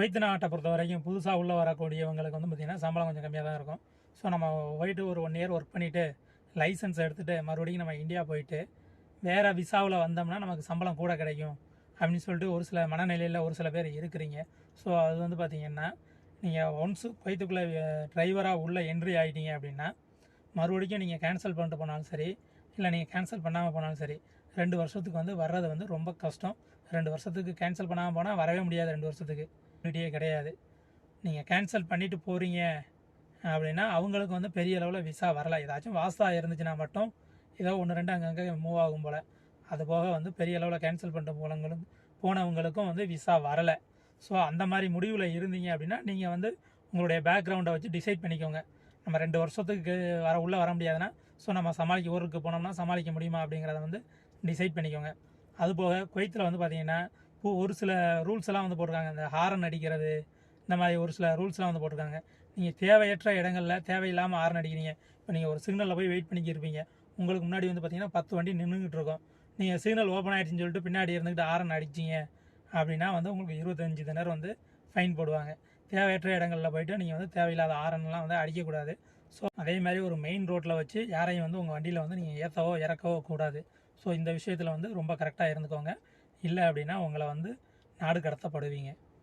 Kuwait நாட்டை பொறுத்த வரைக்கும் புதுசாக உள்ளே வரக்கூடியவங்களுக்கு வந்து பார்த்திங்கன்னா சம்பளம் கொஞ்சம் கம்மியாக தான் இருக்கும். ஸோ நம்ம போயிட்டு ஒரு ஒன் இயர் ஒர்க் பண்ணிவிட்டு லைசன்ஸ் எடுத்துகிட்டு மறுபடியும் நம்ம இந்தியா போயிட்டு வேறு விசாவில் வந்தோம்னா நமக்கு சம்பளம் கூட கிடைக்கும் அப்படின்னு சொல்லிட்டு ஒரு சில மனநிலையில் ஒரு சில பேர் இருக்கிறீங்க. ஸோ அது வந்து பார்த்திங்கன்னா நீங்கள் ஒன்ஸு குவைத்துக்குள்ளே டிரைவராக உள்ளே என்ட்ரி ஆகிட்டீங்க அப்படின்னா மறுபடியும் நீங்கள் கேன்சல் பண்ணிட்டு போனாலும் சரி இல்லை நீங்கள் கேன்சல் பண்ணாமல் போனாலும் சரி ரெண்டு வருஷத்துக்கு வந்து வர்றது வந்து ரொம்ப கஷ்டம். ரெண்டு வருஷத்துக்கு கேன்சல் பண்ணாமல் போனால் வரவே முடியாது ரெண்டு வருஷத்துக்கு. Opportunity-யே கிடையாது. நீங்கள் கேன்சல் பண்ணிவிட்டு போகிறீங்க அப்படின்னா அவங்களுக்கு வந்து பெரிய அளவில் விசா வரல. ஏதாச்சும் வாஸ்தாக இருந்துச்சுன்னா மட்டும் ஏதோ ஒன்று ரெண்டு அங்கங்கே மூவ் ஆகும் போல். அது போக வந்து பெரிய அளவில் கேன்சல் பண்ணுற போனவங்களும் போனவங்களுக்கும் வந்து விசா வரலை. ஸோ அந்த மாதிரி முடிவில் இருந்தீங்க அப்படின்னா நீங்கள் வந்து உங்களுடைய பேக்ரவுண்டை வச்சு டிசைட் பண்ணிக்கோங்க. நம்ம ரெண்டு வருஷத்துக்கு வர உள்ளே வர முடியாதுன்னா ஸோ நம்ம சமாளிக்க ஊருக்கு போனோம்னா சமாளிக்க முடியுமா அப்படிங்கிறத வந்து டிசைட் பண்ணிக்கோங்க. அதுபோக குவைத்தில் வந்து பார்த்தீங்கன்னா ஒரு சில ரூல்ஸ் எல்லாம் வந்து போட்டிருக்காங்க. இந்த ஹாரன் அடிக்கிறது இந்த மாதிரி ஒரு சில ரூல்ஸ்லாம் வந்து போட்டிருக்காங்க. நீங்கள் தேவையற்ற இடங்களில் தேவையில்லாமல் ஹாரன் அடிக்கிறீங்க. இப்போ நீங்கள் ஒரு சிக்னலில் போய் வெயிட் பண்ணிக்கிருப்பீங்க உங்களுக்கு முன்னாடி வந்து பார்த்தீங்கன்னா பத்து வண்டி நின்றுக்கிட்டு இருக்கும். நீங்கள் சிக்னல் ஓப்பன் ஆகிடுச்சின்னு சொல்லிட்டு பின்னாடி இருந்துக்கிட்டு ஹாரன் அடிச்சிங்க அப்படின்னா வந்து உங்களுக்கு இருபத்தஞ்சி தினர் வந்து ஃபைன் போடுவாங்க. தேவையற்ற இடங்களில் போயிட்டு நீங்கள் வந்து தேவையில்லாத ஹாரன்லாம் வந்து அடிக்கக்கூடாது. ஸோ அதே மாதிரி ஒரு மெயின் ரோட்டில் வச்சு யாரையும் வந்து உங்கள் வண்டியில் வந்து நீங்கள் ஏற்றவோ இறக்கவோ கூடாது. ஸோ இந்த விஷயத்தில் வந்து ரொம்ப கரெக்டாக இருந்துக்கோங்க. இல்லை அப்படின்னா உங்களை வந்து நாடு கடத்தப்படுவீங்க.